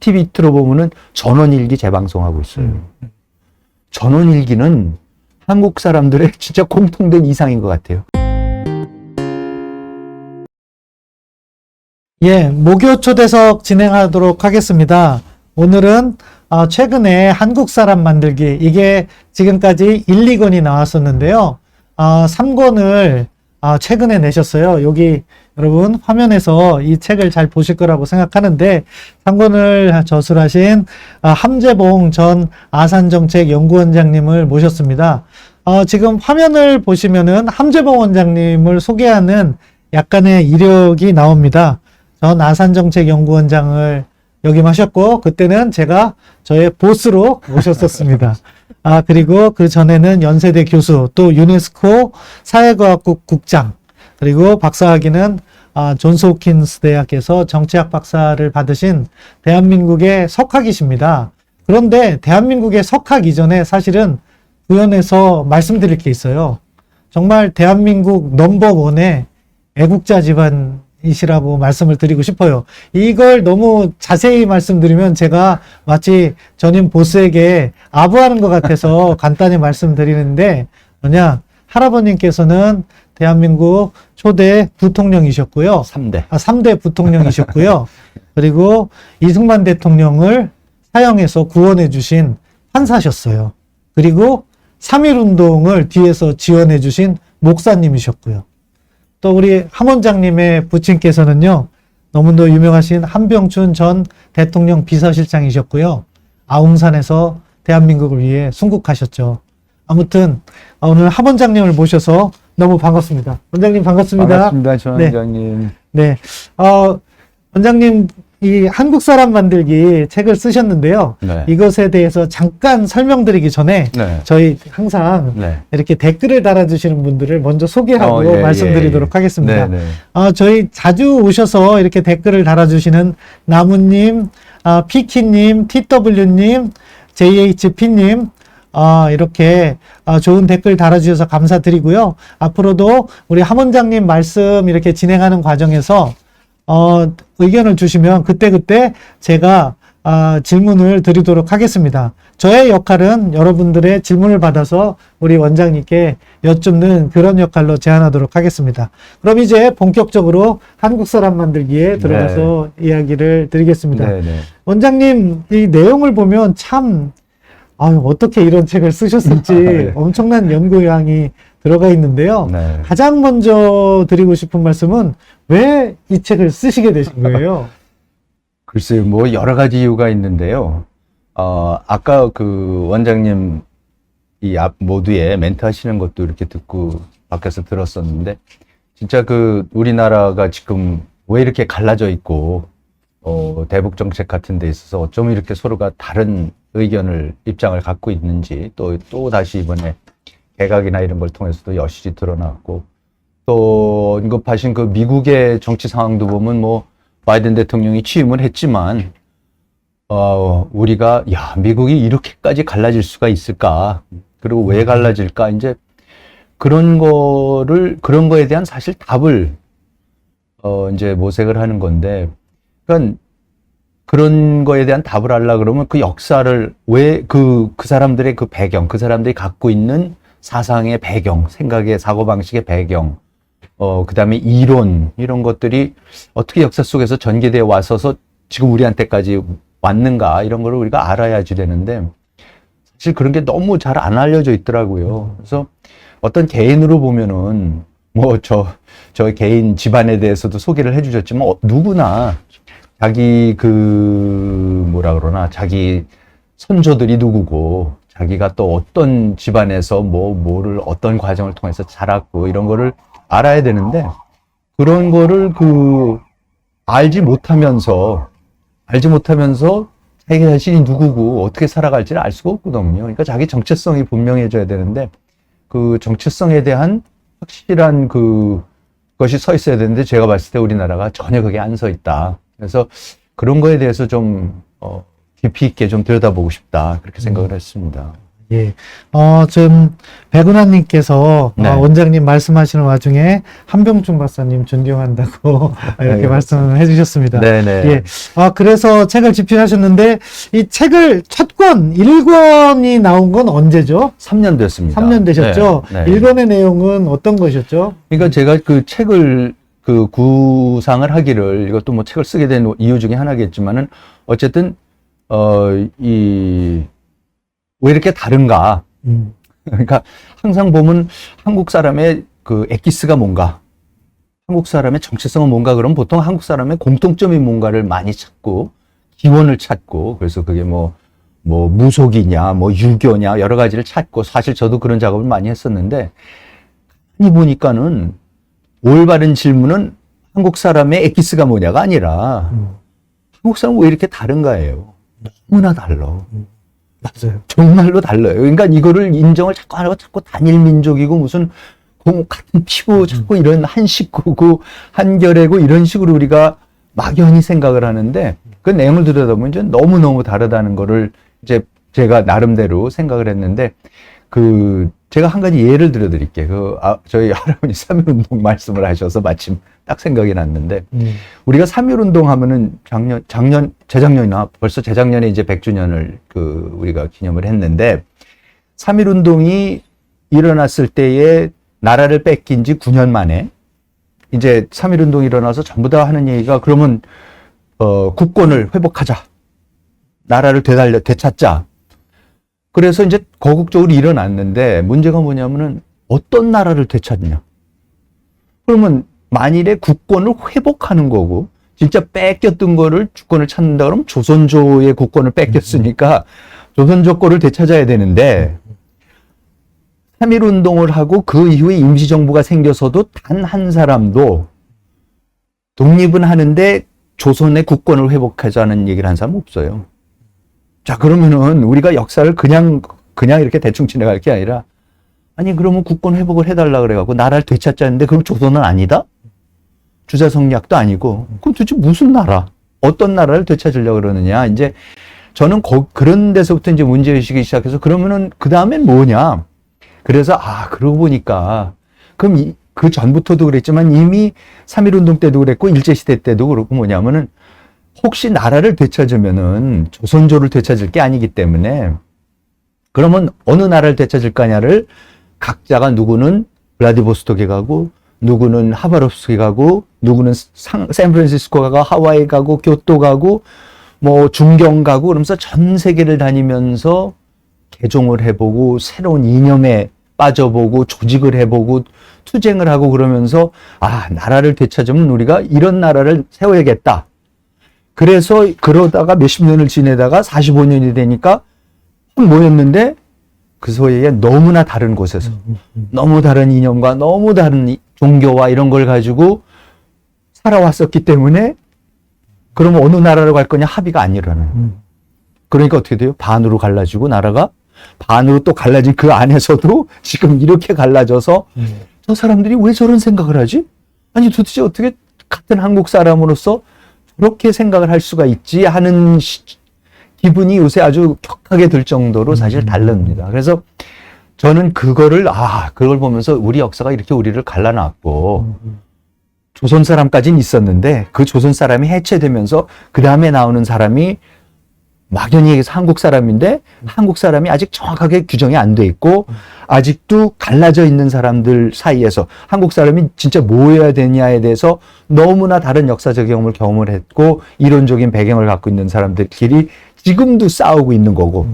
TV 틀어 보면은 전원일기 재방송하고 있어요. 음. 전원일기는 한국 사람들의 진짜 공통된 이상인 것 같아요. 예, 목요 초대석 진행하도록 하겠습니다. 오늘은 어, 최근에 한국 사람 만들기 이게 지금까지 1, 2권이 나왔었는데요. 어, 3권을 어, 최근에 내셨어요. 여기 여러분 화면에서 이 책을 잘 보실 거라고 생각하는데 3권을 저술하신 어, 함재봉 전 아산정책연구원장님을 모셨습니다. 어, 지금 화면을 보시면은 함재봉 원장님을 소개하는 약간의 이력이 나옵니다. 전 아산정책연구원장을 역임하셨고 그때는 제가 저의 보스로 모셨었습니다. 아 그리고 그 전에는 연세대 교수 또 유네스코 사회과학국 국장 그리고 박사학위는 아, 존스 호킨스 대학에서 정치학 박사를 받으신 대한민국의 석학이십니다. 그런데 대한민국의 석학 이전에 사실은 부연해서 말씀드릴 게 있어요. 정말 대한민국 넘버원의 애국자 집안이시라고 말씀을 드리고 싶어요. 이걸 너무 자세히 말씀드리면 제가 마치 전임 보스에게 아부하는 것 같아서 간단히 말씀드리는데 뭐냐 할아버님께서는 대한민국 초대 부통령이셨고요. 3대. 아, 3대 부통령이셨고요. 그리고 이승만 대통령을 사형해서 구원해 주신 판사셨어요. 그리고 3.1 운동을 뒤에서 지원해 주신 목사님이셨고요. 또 우리 함 원장님의 부친께서는요. 너무도 유명하신 한병춘 전 대통령 비서실장이셨고요. 아웅산에서 대한민국을 위해 순국하셨죠. 아무튼 오늘 함 원장님을 모셔서 너무 반갑습니다. 원장님 반갑습니다. 반갑습니다, 전 네. 원장님. 네. 어, 원장님, 이 한국 사람 만들기 책을 쓰셨는데요. 네. 이것에 대해서 잠깐 설명드리기 전에 네. 저희 항상 네. 이렇게 댓글을 달아주시는 분들을 먼저 소개하고 어, 예, 말씀드리도록 예, 예. 하겠습니다. 네, 네. 어, 저희 자주 오셔서 이렇게 댓글을 달아주시는 나무님, 아, 피키님, TW님, JHP님, 아, 이렇게 아, 좋은 댓글 달아주셔서 감사드리고요. 앞으로도 우리 함원장님 말씀 이렇게 진행하는 과정에서 어, 의견을 주시면 그때그때 제가 아, 질문을 드리도록 하겠습니다. 저의 역할은 여러분들의 질문을 받아서 우리 원장님께 여쭙는 그런 역할로 제안하도록 하겠습니다. 그럼 이제 본격적으로 한국 사람 만들기에 들어가서 이야기를 드리겠습니다. 네, 네. 원장님, 이 내용을 보면 참, 아유, 어떻게 이런 책을 쓰셨을지 네. 엄청난 연구량이 들어가 있는데요. 네. 가장 먼저 드리고 싶은 말씀은 왜 이 책을 쓰시게 되신 거예요? 글쎄요, 뭐 여러 가지 이유가 있는데요. 어, 아까 그 원장님 이 앞 모두에 멘트 하시는 것도 이렇게 듣고 밖에서 들었었는데, 진짜 그 우리나라가 지금 왜 이렇게 갈라져 있고, 어, 대북 정책 같은 데 있어서 어쩜 이렇게 서로가 다른 의견을, 입장을 갖고 있는지, 또, 또 다시 이번에 개각이나 이런 걸 통해서도 여실히 드러났고, 또 언급하신 그 미국의 정치 상황도 보면 뭐 바이든 대통령이 취임을 했지만 어 우리가 야 미국이 이렇게까지 갈라질 수가 있을까? 그리고 왜 갈라질까? 이제 그런 거를 그런 거에 대한 사실 답을 어 이제 모색을 하는 건데 그러니까 그런 거에 대한 답을 하려 그러면 그 역사를 왜그그 사람들의 그 배경 그 사람들이 갖고 있는 사상의 배경 생각의 사고 방식의 배경 어, 그 다음에 이론, 이런 것들이 어떻게 역사 속에서 전개되어 와서서 지금 우리한테까지 왔는가, 이런 거를 우리가 알아야지 되는데, 사실 그런 게 너무 잘 안 알려져 있더라고요. 그래서 어떤 개인으로 보면은, 뭐, 저, 저 개인 집안에 대해서도 소개를 해 주셨지만, 어, 누구나 자기 그, 뭐라 그러나, 자기 선조들이 누구고, 자기가 또 어떤 집안에서 뭐, 뭐를 어떤 과정을 통해서 자랐고, 이런 거를 알아야 되는데 그런 거를 그 알지 못하면서 알지 못하면서 자기 자신이 누구고 어떻게 살아갈지를 알 수가 없거든요. 그러니까 자기 정체성이 분명해져야 되는데 그 정체성에 대한 확실한 그 것이 서 있어야 되는데 제가 봤을 때 우리나라가 전혀 그게 안 서 있다. 그래서 그런 거에 대해서 좀 어, 깊이 있게 좀 들여다보고 싶다 그렇게 생각을 했습니다. 예. 어, 좀, 백운하님께서 네. 어, 원장님 말씀하시는 와중에 한병준 박사님 존경한다고 이렇게 네, 말씀을 해주셨습니다. 네네. 예. 아, 그래서 책을 집필하셨는데, 이 책을 첫 권, 1권이 나온 건 언제죠? 3년 됐습니다. 3년 되셨죠? 네, 네. 1권의 내용은 어떤 것이었죠? 그러니까 제가 그 책을 그 구상을 하기를 이것도 뭐 책을 쓰게 된 이유 중에 하나겠지만은 어쨌든 어이 왜 이렇게 다른가? 음. 그러니까 항상 보면 한국 사람의 그 엑기스가 뭔가 한국 사람의 정체성은 뭔가 그러면 보통 한국 사람의 공통점이 뭔가를 많이 찾고 기원을 찾고 그래서 그게 뭐뭐 무속이냐 뭐 유교냐 여러 가지를 찾고 사실 저도 그런 작업을 많이 했었는데 이 보니까는 올바른 질문은 한국 사람의 엑기스가 뭐냐가 아니라 음. 한국 사람은 왜 이렇게 다른가예요. 너무나 달라. 맞아요. 정말로 달라요. 그러니까 이거를 인정을 자꾸 하고 자꾸 단일 민족이고 무슨 그 같은 피부 자꾸 이런 한 식구고 한결애고 이런 식으로 우리가 막연히 생각을 하는데 그 내용을 들여다보면 이제 너무너무 다르다는 거를 이제 제가 나름대로 생각을 했는데 그 제가 한 가지 예를 들어 드릴게요. 그 아, 저희 할아버지 삼일운동 말씀을 하셔서 마침 딱 생각이 났는데 음. 우리가 3.1운동 하면은 작년, 작년, 재작년이나 벌써 재작년에 이제 100주년을 그 우리가 기념을 했는데 3.1운동이 일어났을 때에 나라를 뺏긴 지 9년 만에 이제 3.1운동이 일어나서 전부 다 하는 얘기가 그러면 어, 국권을 회복하자. 나라를 되살려, 되찾자. 그래서 이제 거국적으로 일어났는데 문제가 뭐냐면은 어떤 나라를 되찾냐. 그러면 만일에 국권을 회복하는 거고 진짜 뺏겼던 거를 주권을 찾는다 그러면 조선조의 국권을 뺏겼으니까 조선조 거를 되찾아야 되는데 3.1 운동을 하고 그 이후에 임시정부가 생겨서도 단 한 사람도 독립은 하는데 조선의 국권을 회복하자는 얘기를 한 사람 없어요. 자, 그러면은 우리가 역사를 그냥, 그냥 이렇게 대충 지나갈 게 아니라 아니, 그러면 국권 회복을 해달라 그래갖고 나라를 되찾자는데 그럼 조선은 아니다? 주자 성략도 아니고 그럼 도대체 무슨 나라? 어떤 나라를 되찾으려고 그러느냐? 이제 저는 거- 그런 데서부터 이제 문제의식이 시작해서 그러면은 그 다음엔 뭐냐? 그래서 아, 그러고 보니까 그럼 이, 그 전부터도 그랬지만 이미 3.1운동 때도 그랬고 일제시대 때도 그렇고 뭐냐면은 혹시 나라를 되찾으면은 조선조를 되찾을 게 아니기 때문에 그러면 어느 나라를 되찾을 거냐를 각자가 누구는 블라디보스토크에 가고 누구는 하바롭스크에 가고 누구는 상, 샌프란시스코 가고 하와이 가고 교토 가고 뭐 중경 가고 그러면서 전 세계를 다니면서 개종을 해보고 새로운 이념에 빠져보고 조직을 해보고 투쟁을 하고 그러면서 아 나라를 되찾으면 우리가 이런 나라를 세워야겠다. 그래서 그러다가 몇십 년을 지내다가 45년이 되니까 확 모였는데 그 소리에 너무나 다른 곳에서 너무 다른 이념과 너무 다른 이- 종교와 이런 걸 가지고 살아왔었기 때문에 그러면 어느 나라로 갈 거냐 합의가 안 일어나요. 음. 그러니까 어떻게 돼요? 반으로 갈라지고 나라가 반으로 또 갈라진 그 안에서도 지금 이렇게 갈라져서 음. 저 사람들이 왜 저런 생각을 하지? 아니 도대체 어떻게 같은 한국 사람으로서 저렇게 생각을 할 수가 있지 하는 시- 기분이 요새 아주 격하게 들 정도로 사실 다릅니다. 그래서 저는 그거를 아 그걸 보면서 우리 역사가 이렇게 우리를 갈라놨고 조선 사람까지는 있었는데 그 조선 사람이 해체되면서 그 다음에 나오는 사람이 막연히 얘기해서 한국 사람인데 한국 사람이 아직 정확하게 규정이 안 돼 있고 아직도 갈라져 있는 사람들 사이에서 한국 사람이 진짜 뭐여야 되냐에 대해서 너무나 다른 역사적 경험을 경험을 했고 이론적인 배경을 갖고 있는 사람들끼리 지금도 싸우고 있는 거고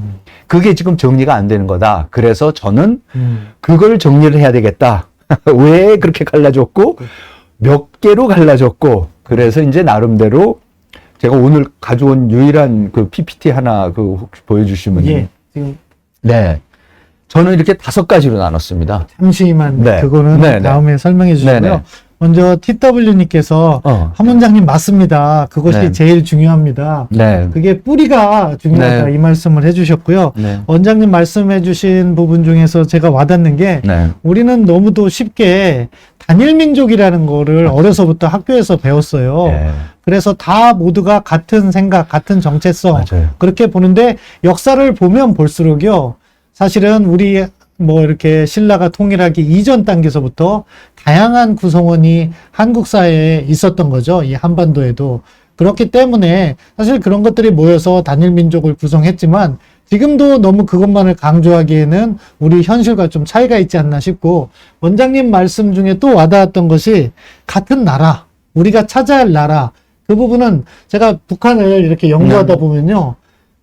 그게 지금 정리가 안 되는 거다. 그래서 저는 음. 그걸 정리를 해야 되겠다. 왜 그렇게 갈라졌고 몇 개로 갈라졌고 그래서 이제 나름대로 제가 오늘 가져온 유일한 그 PPT 하나 그 혹시 보여주시면 예. 지금 네 저는 이렇게 다섯 가지로 나눴습니다. 잠시만 네. 그거는 네, 네. 다음에 설명해 주시고요. 네, 네. 먼저 TW님께서 어. 한 원장님 맞습니다. 그것이 네. 제일 중요합니다. 네. 그게 뿌리가 중요하다 네. 이 말씀을 해주셨고요. 네. 원장님 말씀해주신 부분 중에서 제가 와닿는 게 네. 우리는 너무도 쉽게 단일 민족이라는 거를 어려서부터 학교에서 배웠어요. 네. 그래서 다 모두가 같은 생각, 같은 정체성 맞아요. 그렇게 보는데 역사를 보면 볼수록요 사실은 우리 뭐 이렇게 신라가 통일하기 이전 단계에서부터 다양한 구성원이 한국 사회에 있었던 거죠. 이 한반도에도. 그렇기 때문에 사실 그런 것들이 모여서 단일 민족을 구성했지만 지금도 너무 그것만을 강조하기에는 우리 현실과 좀 차이가 있지 않나 싶고 원장님 말씀 중에 또 와닿았던 것이 같은 나라, 우리가 찾아야 할 나라 그 부분은 제가 북한을 이렇게 연구하다 보면요.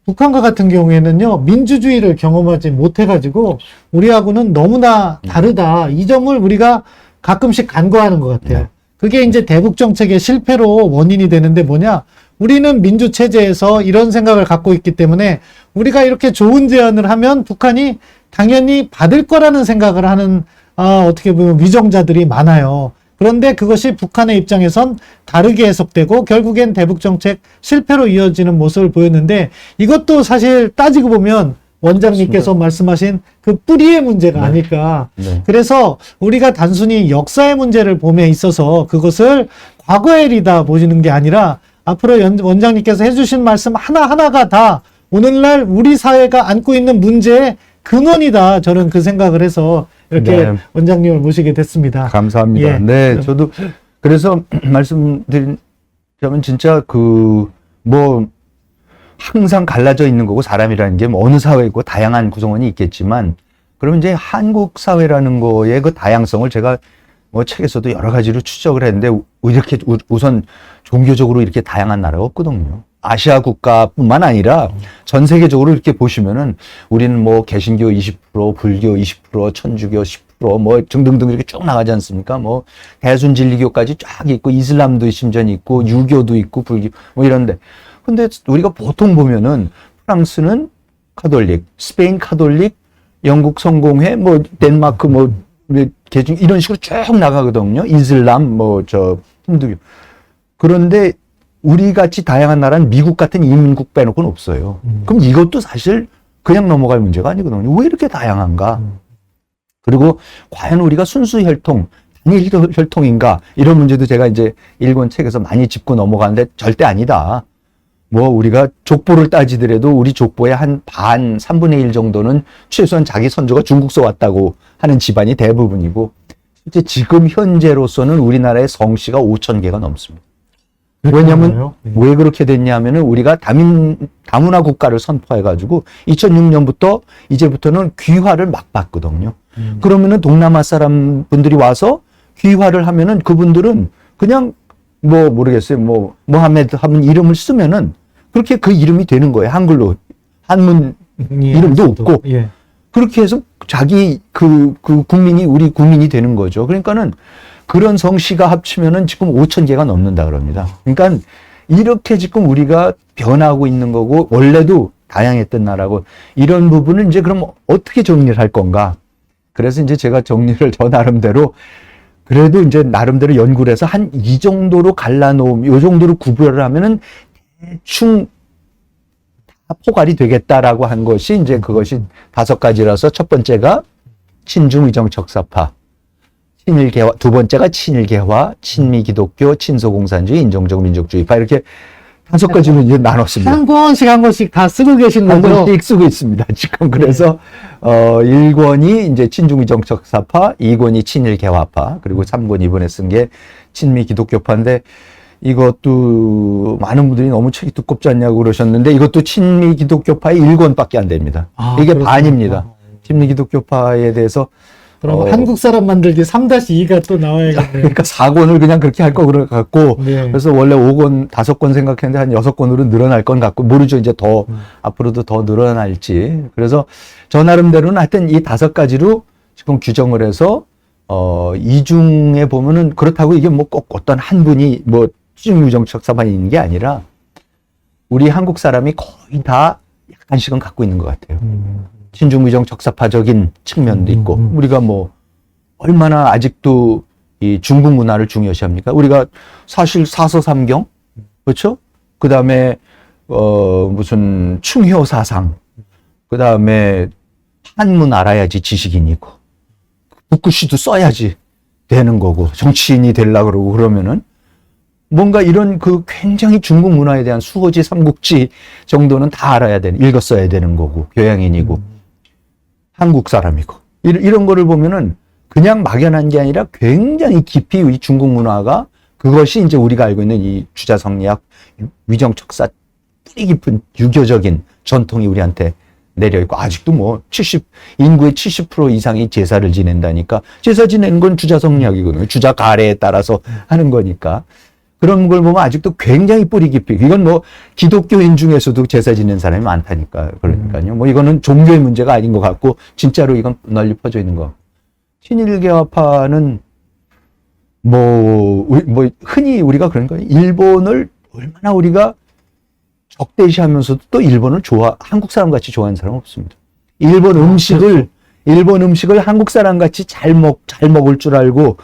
북한과 같은 경우에는요, 민주주의를 경험하지 못해가지고, 우리하고는 너무나 다르다. 이 점을 우리가 가끔씩 간과하는 것 같아요. 네. 그게 이제 대북 정책의 실패로 원인이 되는데 뭐냐? 우리는 민주 체제에서 이런 생각을 갖고 있기 때문에 우리가 이렇게 좋은 제안을 하면 북한이 당연히 받을 거라는 생각을 하는, 아, 어떻게 보면 위정자들이 많아요. 그런데 그것이 북한의 입장에선 다르게 해석되고 결국엔 대북 정책 실패로 이어지는 모습을 보였는데 이것도 사실 따지고 보면 원장님께서 말씀하신 그 뿌리의 문제가 네. 아닐까. 네. 그래서 우리가 단순히 역사의 문제를 봄에 있어서 그것을 과거의 일이다 보시는 게 아니라 앞으로 연- 원장님께서 해주신 말씀 하나하나가 다 오늘날 우리 사회가 안고 있는 문제의 근원이다. 저는 그 생각을 해서 이렇게 네. 원장님을 모시게 됐습니다. 감사합니다. 예. 네, 저도 그래서 말씀드리자면 진짜 그 뭐 항상 갈라져 있는 거고 사람이라는 게 뭐 어느 사회고 다양한 구성원이 있겠지만 그러면 이제 한국 사회라는 거의 그 다양성을 제가 뭐 책에서도 여러 가지로 추적을 했는데 우- 이렇게 우- 우선 종교적으로 이렇게 다양한 나라가 없거든요. 아시아 국가뿐만 아니라 전 세계적으로 이렇게 보시면은 우리는 뭐 개신교 20%, 불교 20%, 천주교 10%뭐 등등등 이렇게 쭉 나가지 않습니까? 뭐 대순 진리교까지 쫙 있고 이슬람도 심지어 있고 유교도 있고 불교 뭐 이런데 근데 우리가 보통 보면은 프랑스는 카톨릭, 스페인 카톨릭, 영국 성공회, 뭐 덴마크 뭐 개중 이런 식으로 쭉 나가거든요. 이슬람 뭐 저 힌두교. 그런데 우리 같이 다양한 나라는 미국 같은 이민국 빼놓고는 없어요. 음. 그럼 이것도 사실 그냥 넘어갈 문제가 아니거든요. 왜 이렇게 다양한가? 음. 그리고 과연 우리가 순수 혈통, 단일 혈통인가? 이런 문제도 제가 이제 일본 책에서 많이 짚고 넘어가는데 절대 아니다. 뭐 우리가 족보를 따지더라도 우리 족보의 한 반, 3분의 1 정도는 최소한 자기 선조가 중국서 왔다고 하는 집안이 대부분이고 실제 지금 현재로서는 우리나라의 성씨가 5천 개가 넘습니다. 그런가요? 네. 왜 그렇게 됐냐면은 우리가 다민 다문화 국가를 선포해 가지고 2006년부터 이제부터는 귀화를 막 받거든요. 음. 그러면은 동남아 사람 분들이 와서 귀화를 하면은 그분들은 그냥 뭐 모르겠어요. 뭐 모하메드 하면 이름을 쓰면은 그렇게 그 이름이 되는 거예요. 한글로 한문 예, 이름도 없고. 예. 그렇게 해서 자기 그, 그 국민이 우리 국민이 되는 거죠. 그러니까는 그런 성씨가 합치면은 지금 5천 개가 넘는다 그럽니다. 그러니까 이렇게 지금 우리가 변하고 있는 거고 원래도 다양했던 나라고 이런 부분을 이제 그럼 어떻게 정리를 할 건가? 그래서 이제 제가 정리를 저 나름대로 그래도 이제 나름대로 연구를 해서 한 이 정도로 갈라놓으면 요 정도로 구별을 하면은 대충 다 포괄이 되겠다라고 한 것이 이제 그것이 다섯 가지라서 첫 번째가 친중 의정 척사파, 친일 개화, 두 번째가 친일 개화, 친미 기독교, 친소공산주의, 인종적 민족주의 파 이렇게 다섯 가지로 이제 나눴습니다. 한 권씩 한 권씩 다 쓰고 계신 한 거죠? 권씩 쓰고 있습니다. 지금 그래서 어 1권이 이제 친중의 정책 사파, 2권이 친일 개화파, 그리고 3권 이번에 쓴 게 친미 기독교파인데 이것도 많은 분들이 너무 책이 두껍지 않냐고 그러셨는데 이것도 친미 기독교파의 1권밖에 안 됩니다. 아, 이게 그렇군요. 반입니다. 친미 기독교파에 대해서 그럼 어, 한국 사람 만들기 3-2가 또 나와야겠네요. 그러니까 4권을 그냥 그렇게 할 거 같고 네. 그래서 원래 5권, 5권 생각했는데 한 6권으로 늘어날 건 같고 모르죠. 이제 더 음. 앞으로도 더 늘어날지. 그래서 저 나름대로는 하여튼 이 다섯 가지로 지금 규정을 해서 어, 이 중에 보면은 그렇다고 이게 뭐 꼭 어떤 한 분이 뭐 추진무정책사만 있는 게 아니라 우리 한국 사람이 거의 다 약간씩은 갖고 있는 것 같아요. 음. 친중의정 적사파적인 측면도 음, 있고 음. 우리가 뭐 얼마나 아직도 이 중국 문화를 중요시합니까? 우리가 사실 사서삼경 그렇죠? 그 다음에 어 무슨 충효 사상 그 다음에 한문 알아야지 지식인이고 북구시도 써야지 되는 거고 정치인이 되려 그러고 그러면은 뭔가 이런 그 굉장히 중국 문화에 대한 수호지 삼국지 정도는 다 알아야 되는 읽었어야 되는 거고 교양인이고 한국 사람이고 이런, 거를 보면은 그냥 막연한 게 아니라 굉장히 깊이 이 중국 문화가 그것이 이제 우리가 알고 있는 이 주자 성리학 위정척사 뿌리 깊은 유교적인 전통이 우리한테 내려 있고 아직도 뭐 70, 인구의 70% 이상이 제사를 지낸다니까 제사 지내는 건 주자 성리학이거든요. 주자 가래에 따라서 하는 거니까 그런 걸 보면 아직도 굉장히 뿌리 깊이 이건 뭐 기독교인 중에서도 제사 지낸 사람이 많다니까 그러니까요. 뭐 이거는 종교의 문제가 아닌 것 같고 진짜로 이건 널리 퍼져 있는 거. 친일개화파는 뭐, 뭐 흔히 우리가 그런 거예요. 일본을 얼마나 우리가 적대시하면서도 또 일본을 좋아 한국 사람 같이 좋아하는 사람 은 없습니다. 일본 음식을 일본 음식을 한국 사람 같이 잘 먹 잘 먹을 줄 알고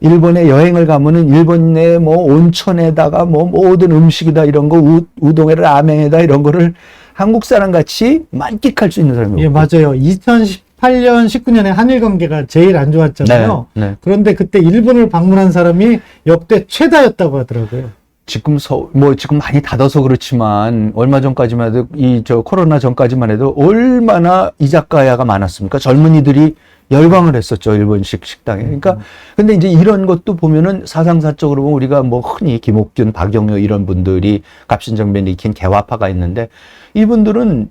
일본에 여행을 가면은 일본의 뭐 온천에다가 뭐 모든 음식이다 이런 거 우, 우동에 라멘에다 이런 거를 한국 사람 같이 만끽할 수 있는 사람이 예. 맞아요. 2018년, 19년에 한일 관계가 제일 안 좋았잖아요. 네, 네. 그런데 그때 일본을 방문한 사람이 역대 최다였다고 하더라고요. 지금 서, 뭐 지금 많이 닫아서 그렇지만 얼마 전까지만 해도 이 저 코로나 전까지만 해도 얼마나 이자카야가 많았습니까? 젊은이들이 열광을 했었죠 일본식 식당에. 그러니까 근데 이제 이런 것도 보면은 사상사적으로 보면 우리가 뭐 흔히 김옥균, 박영효 이런 분들이 갑신정변 익힌 개화파가 있는데 이분들은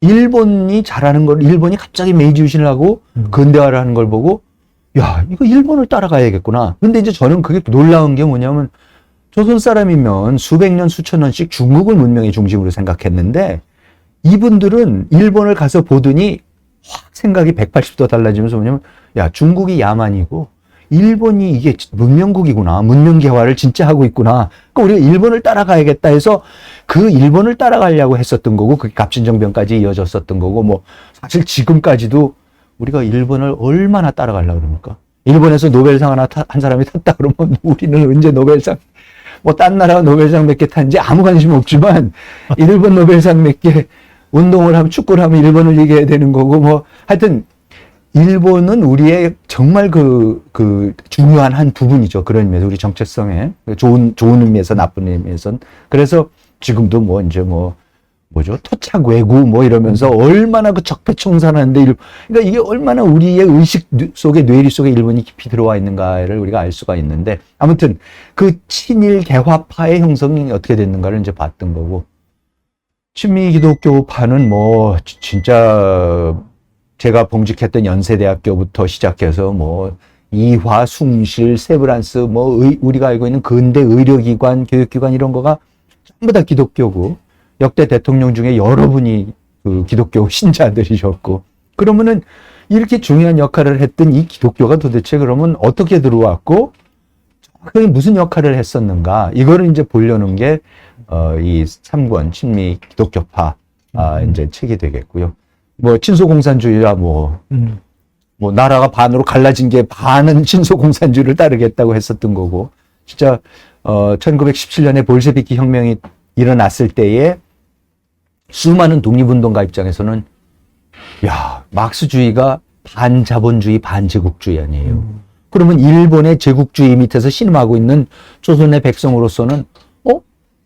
일본이 잘하는 걸 일본이 갑자기 메이지 유신을 하고 음. 근대화를 하는 걸 보고 야 이거 일본을 따라가야겠구나. 근데 이제 저는 그게 놀라운 게 뭐냐면 조선 사람이면 수백 년, 수천 년씩 중국을 문명의 중심으로 생각했는데 이분들은 일본을 가서 보더니 확 생각이 180도 달라지면서 뭐냐면 야, 중국이 야만이고 일본이 이게 문명국이구나. 문명 개화를 진짜 하고 있구나. 그러니까 우리가 일본을 따라가야겠다 해서 그 일본을 따라가려고 했었던 거고 그게 갑신정변까지 이어졌었던 거고 뭐 사실 지금까지도 우리가 일본을 얼마나 따라가려고 그럽니까? 일본에서 노벨상 하나 타- 한 사람이 탔다 그러면 우리는 언제 노벨상 뭐 딴 나라 노벨상 몇 개 탄지 아무 관심 없지만 일본 노벨상 몇 개 운동을 하면 축구를 하면 일본을 얘기해야 되는 거고 뭐 하여튼 일본은 우리의 정말 그, 그 중요한 한 부분이죠. 그런 의미에서 우리 정체성에 좋은, 좋은 의미에서 나쁜 의미에선. 그래서 지금도 뭐 이제 뭐 뭐죠? 토착 외구 뭐 이러면서 얼마나 그 적폐청산하는데 일- 그러니까 이게 얼마나 우리의 의식 뇌- 속에 뇌리 속에 일본이 깊이 들어와 있는가를 우리가 알 수가 있는데 아무튼 그 친일 개화파의 형성이 어떻게 됐는가를 이제 봤던 거고 친미 기독교파는 뭐 지- 진짜 제가 봉직했던 연세대학교부터 시작해서 뭐 이화, 숭실, 세브란스 뭐 의- 우리가 알고 있는 근대 의료기관, 교육기관 이런 거가 전부 다 기독교고 역대 대통령 중에 여러분이 그 기독교 신자들이셨고 그러면은 이렇게 중요한 역할을 했던 이 기독교가 도대체 그러면 어떻게 들어왔고 정확하게 무슨 역할을 했었는가 이거를 이제 보려는 게 어, 이 3권 친미 기독교파 아, 이제 책이 되겠고요. 뭐 친소공산주의야 뭐 음. 뭐 나라가 반으로 갈라진 게 반은 친소공산주의를 따르겠다고 했었던 거고 진짜 어 1917년에 볼셰비키 혁명이 일어났을 때에 수많은 독립운동가 입장에서는 야 막스주의가 반자본주의 반제국주의 아니에요. 그러면 일본의 제국주의 밑에서 신음하고 있는 조선의 백성으로서는 어?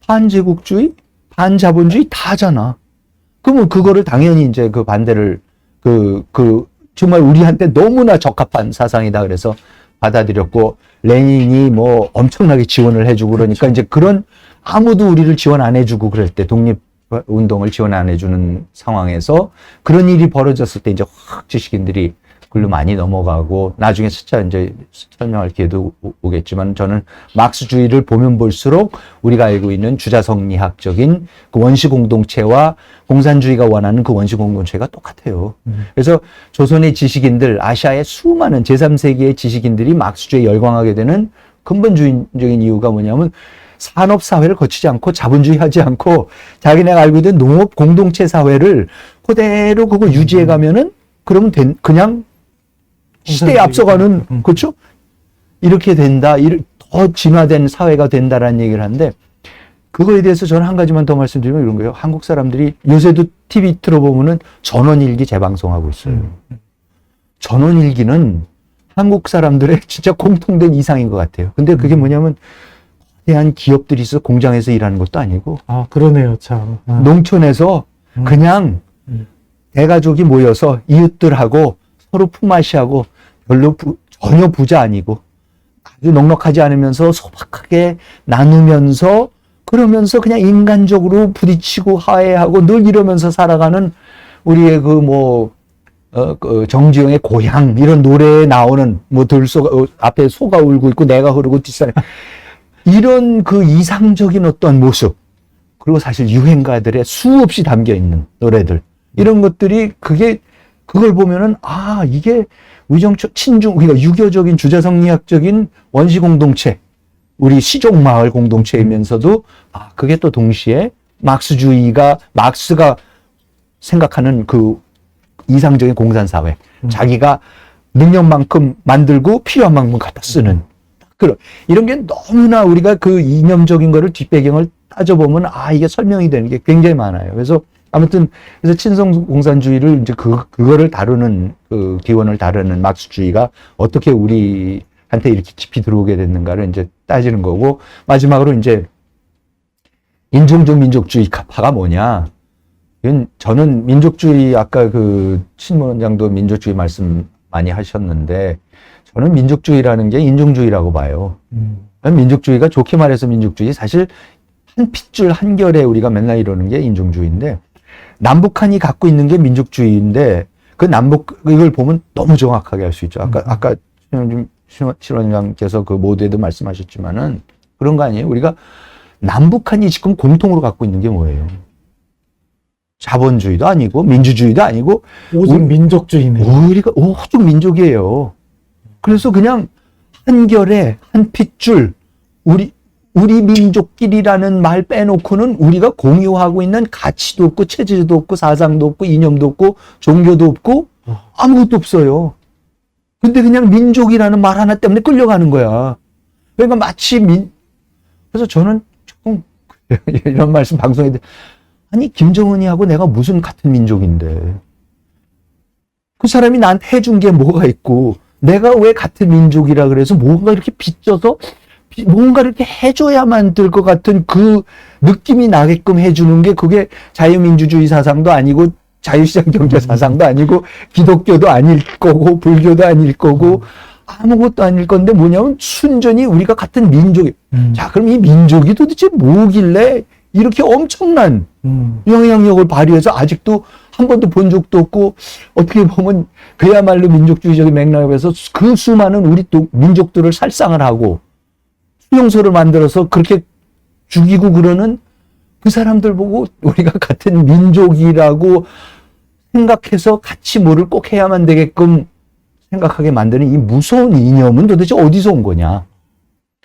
반제국주의? 반자본주의? 다잖아. 그러면 그거를 당연히 이제 그 반대를 그, 그, 정말 우리한테 너무나 적합한 사상이다 그래서 받아들였고, 레닌이 뭐 엄청나게 지원을 해주고 그러니까 이제 그런 아무도 우리를 지원 안 해주고 그럴 때 독립 운동을 지원 안 해주는 상황에서 그런 일이 벌어졌을 때 이제 확 지식인들이 글로 많이 넘어가고 나중에 진짜 이제 설명할 기회도 오- 오겠지만 저는 막스주의를 보면 볼수록 우리가 알고 있는 주자성리학적인 그 원시 공동체와 공산주의가 원하는 그 원시 공동체가 똑같아요. 그래서 조선의 지식인들, 아시아의 수많은 제3세기의 지식인들이 막스주의에 열광하게 되는 근본적인 이유가 뭐냐면 산업 사회를 거치지 않고 자본주의 하지 않고 자기네가 알고 있는 농업 공동체 사회를 그대로 그거 유지해 가면은 그러면 된, 그냥 시대에. 앞서가는 음. 그렇죠? 이렇게 된다. 더 진화된 사회가 된다라는 얘기를 하는데 그거에 대해서 저는 한 가지만 더 말씀드리면 이런 거예요. 한국 사람들이 요새도 TV 틀어보면은 전원일기 재방송하고 있어요. 음. 전원일기는 한국 사람들의 진짜 공통된 이상인 것 같아요. 근데 그게 뭐냐면 대한 기업들이 있어 공장에서 일하는 것도 아니고 아, 그러네요, 참. 아. 농촌에서 음. 그냥 음. 대가족이 모여서 이웃들하고 서로 품앗이하고 별로 부- 전혀 부자 아니고 아주 넉넉하지 않으면서 소박하게 나누면서 그러면서 그냥 인간적으로 부딪히고 화해하고 늘 이러면서 살아가는 우리의 그뭐 어, 그 정지영의 고향 이런 노래에 나오는 뭐 들소가 어, 앞에 소가 울고 있고 내가 흐르고 뒷산에 이런 그 이상적인 어떤 모습 그리고 사실 유행가들의 수없이 담겨 있는 노래들 이런 것들이 그게 그걸 보면은 아 이게 의정 친중 그러니까 유교적인 주자성리학적인 원시 공동체 우리 시족 마을 공동체이면서도 아 그게 또 동시에 막스주의가 막스가 생각하는 그 이상적인 공산 사회 자기가 능력만큼 만들고 필요한 만큼 갖다 쓰는 그런 이런 게 너무나 우리가 그 이념적인 거를 뒷배경을 따져보면 아 이게 설명이 되는 게 굉장히 많아요. 그래서 아무튼 그래서 친성 공산주의를 이제 그 그거를 다루는 그 기원을 다루는 막스주의가 어떻게 우리한테 이렇게 깊이 들어오게 됐는가를 이제 따지는 거고 마지막으로 이제 인종적 민족주의 파가 뭐냐? 이건 저는 민족주의 아까 그 친원장도 민족주의 말씀 많이 하셨는데 저는 민족주의라는 게 인종주의라고 봐요. 음. 민족주의가 좋게 말해서 민족주의 사실 한 핏줄 한 결에 우리가 맨날 이러는 게 인종주의인데 남북한이 갖고 있는 게 민족주의인데 그 남북 이걸 보면 너무 정확하게 알수 있죠. 아까 아까 신원님 신원장께서 그 모두에도 말씀하셨지만은 그런 거 아니에요? 우리가 남북한이 지금 공통으로 갖고 있는 게 뭐예요? 자본주의도 아니고 민주주의도 아니고 오직 우리- 민족주의네. 우리가 오죽 민족이에요. 그래서 그냥 한결에 한 핏줄 우리 우리 민족끼리라는 말 빼놓고는 우리가 공유하고 있는 가치도 없고 체질도 없고 사상도 없고 이념도 없고 종교도 없고 아무것도 없어요. 근데 그냥 민족이라는 말 하나 때문에 끌려가는 거야. 그러니까 마치 민 그래서 저는 조금 이런 말씀 방송에 아니 김정은이하고 내가 무슨 같은 민족인데 그 사람이 나한테 해준 게 뭐가 있고 내가 왜 같은 민족이라 그래서 뭔가 이렇게 빚져서 비- 뭔가 이렇게 해줘야만 될 것 같은 그 느낌이 나게끔 해주는 게 그게 자유민주주의 사상도 아니고 자유시장 경제 사상도 아니고 기독교도 아닐 거고 불교도 아닐 거고 아무것도 아닐 건데 뭐냐면 순전히 우리가 같은 민족이 음. 자 그럼 이 민족이 도대체 뭐길래 이렇게 엄청난 음. 영향력을 발휘해서 아직도 한 번도 본 적도 없고 어떻게 보면 그야말로 민족주의적인 맥락에서 그 수많은 우리 또 민족들을 살상을 하고 수용소를 만들어서 그렇게 죽이고 그러는 그 사람들 보고 우리가 같은 민족이라고 생각해서 같이 뭐를 꼭 해야만 되게끔 생각하게 만드는 이 무서운 이념은 도대체 어디서 온 거냐.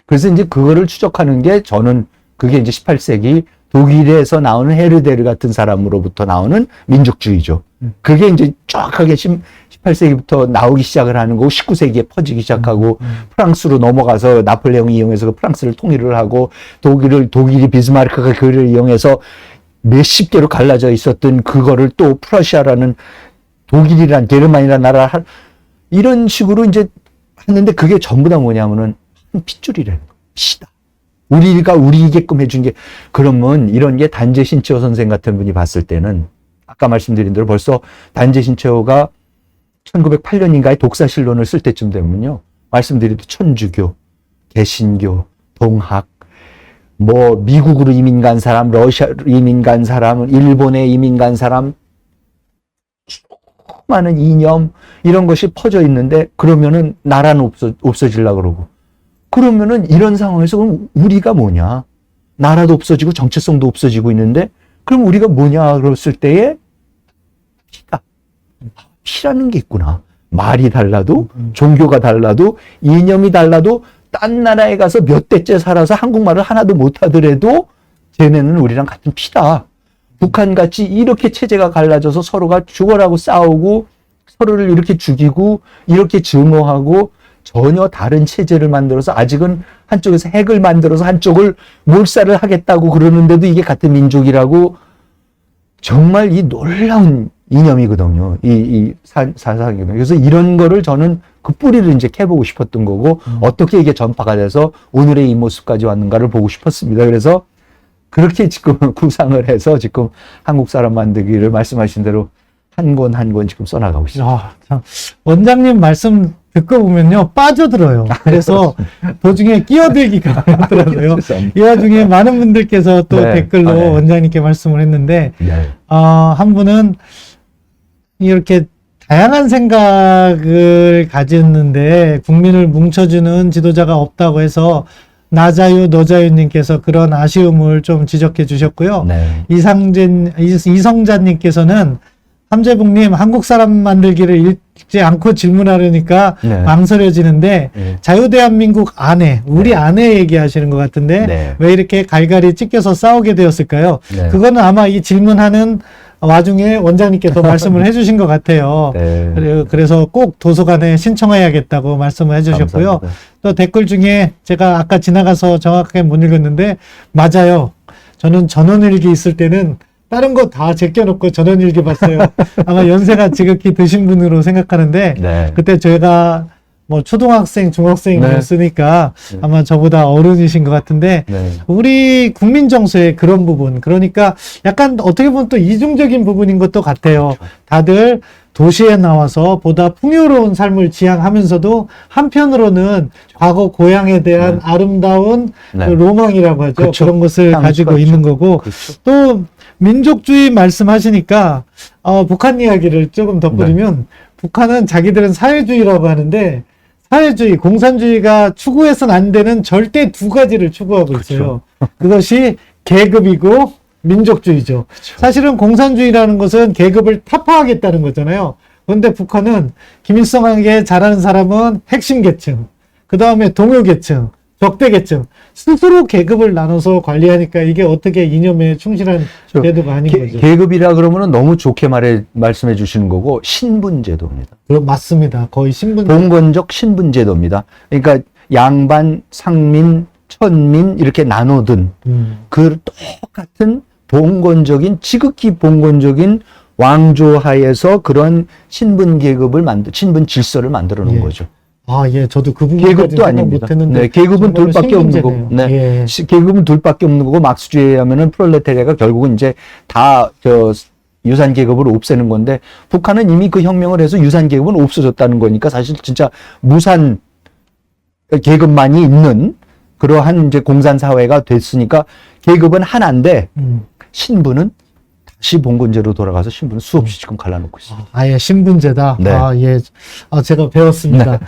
그래서 이제 그거를 추적하는 게 저는 그게 이제 18세기 독일에서 나오는 헤르데르 같은 사람으로부터 나오는 민족주의죠. 그게 이제 정확하게 18세기부터 나오기 시작을 하는 거고 19세기에 퍼지기 시작하고 프랑스로 넘어가서 나폴레옹이 이용해서 그 프랑스를 통일을 하고 독일을 독일이 비스마르크가 그를 이용해서 몇십 개로 갈라져 있었던 그거를 또 프러시아라는 독일이란 게르만이라는 나라 할- 이런 식으로 이제 했는데 그게 전부 다 뭐냐면은 한 핏줄이라는 거. 피다. 우리가 우리게끔 해준 게 그러면 이런 게 단재 신채호 선생 같은 분이 봤을 때는 아까 말씀드린 대로 벌써 단재 신채호가 1908년인가에 독사실론을 쓸 때쯤 되면요. 말씀드린 천주교, 개신교, 동학, 뭐 미국으로 이민 간 사람, 러시아로 이민 간 사람, 일본에 이민 간 사람 많은 이념 이런 것이 퍼져 있는데 그러면은 나라는 없어 없어질라 그러고 그러면은 이런 상황에서 그럼 우리가 뭐냐? 나라도 없어지고 정체성도 없어지고 있는데 그럼 우리가 뭐냐 그랬을 때에 피다 피라는 게 있구나. 말이 달라도 종교가 달라도 이념이 달라도 딴 나라에 가서 몇 대째 살아서 한국말을 하나도 못하더라도 쟤네는 우리랑 같은 피다. 북한 같이 이렇게 체제가 갈라져서 서로가 죽어라고 싸우고 서로를 이렇게 죽이고 이렇게 증오하고 전혀 다른 체제를 만들어서 아직은 한쪽에서 핵을 만들어서 한쪽을 몰살을 하겠다고 그러는데도 이게 같은 민족이라고 정말 이 놀라운 이념이거든요. 이, 이 사, 사상이거든요. 그래서 이런 거를 저는 그 뿌리를 이제 캐보고 싶었던 거고, 어떻게 이게 전파가 돼서 오늘의 이 모습까지 왔는가를 보고 싶었습니다. 그래서 그렇게 지금 구상을 해서 지금 한국 사람 만들기를 말씀하신 대로 한 권 한 권 지금 써나가고 있습니다. 아, 참. 원장님 말씀 듣고 보면요 빠져들어요. 그래서 도중에 끼어들기가 어렵더라고요. 죄송합니다. 이 와중에 많은 분들께서 또 네. 댓글로 아, 네. 원장님께 말씀을 했는데 네. 아, 한 분은 이렇게 다양한 생각을 가졌는데 국민을 뭉쳐주는 지도자가 없다고 해서 나자유 너자유님께서 그런 아쉬움을 좀 지적해 주셨고요. 네. 이상진 이- 이성자님께서는 함재봉님 한국 사람 만들기를 읽지 않고 질문하려니까 네. 망설여지는데 네. 자유대한민국 안에 우리 안에 얘기하시는 것 같은데 네. 왜 이렇게 갈갈이 찢겨서 싸우게 되었을까요? 네. 그거는 아마 이 질문하는 와중에 원장님께서 말씀을 해주신 것 같아요. 네. 그래- 그래서 꼭 도서관에 신청해야겠다고 말씀을 해주셨고요. 감사합니다. 또 댓글 중에 제가 아까 지나가서 정확하게 못 읽었는데 맞아요. 저는 전원일기 있을 때는 다른 거 다 제껴놓고 전원일기 봤어요. 아마 연세가 지극히 드신 분으로 생각하는데 네. 그때 저희가 뭐 초등학생, 중학생이었으니까 네. 아마 저보다 어른이신 것 같은데 네. 우리 국민 정서의 그런 부분 그러니까 약간 어떻게 보면 또 이중적인 부분인 것도 같아요. 그렇죠. 다들 도시에 나와서 보다 풍요로운 삶을 지향하면서도 한편으로는 과거 고향에 대한 네. 아름다운 네. 그 로망이라고 하죠. 그렇죠. 그런 것을 가지고 있는 거고 그렇죠. 또 민족주의 말씀하시니까 어, 북한 이야기를 조금 덧붙이면 네. 북한은 자기들은 사회주의라고 하는데 사회주의, 공산주의가 추구해서는 안 되는 절대 두 가지를 추구하고 그렇죠. 있어요. 그것이 계급이고 민족주의죠. 사실은 공산주의라는 것은 계급을 타파하겠다는 거잖아요. 그런데 북한은 김일성에게 잘하는 사람은 핵심 계층, 그 다음에 동요 계층, 적대 계층, 스스로 계급을 나눠서 관리하니까 이게 어떻게 이념에 충실한 저 제도가 아닌 계, 거죠. 계급이라 그러면은 너무 좋게 말해 말씀해 주시는 거고 신분제도입니다. 그럼 맞습니다. 거의 신분 봉건적 신분제도입니다. 그러니까 양반, 상민, 천민 이렇게 나누든 음, 그 똑같은 봉건적인 지극히 봉건적인 왕조 하에서 그런 신분 계급을 만들 신분 질서를 만들어 놓은 예. 거죠. 아, 예, 저도 그 부분까지 계급도 아닙니다. 못했는데 네, 계급은 둘밖에 없는. 거고, 네. 예. 시- 계급은 둘밖에 없는 거고 막스주의에 하면은 프롤레타리아가 결국은 이제 다저 유산 계급을 없애는 건데 북한은 이미 그 혁명을 해서 유산 계급은 없어졌다는 거니까 사실 진짜 무산 계급만이 있는 그러한 이제 공산 사회가 됐으니까 계급은 하나인데 음. 신분은 다시 봉건제로 돌아가서 신분은 수없이 지금 갈라놓고 있습니다. 아 예 신분제다. 네. 아, 예. 아, 제가 배웠습니다.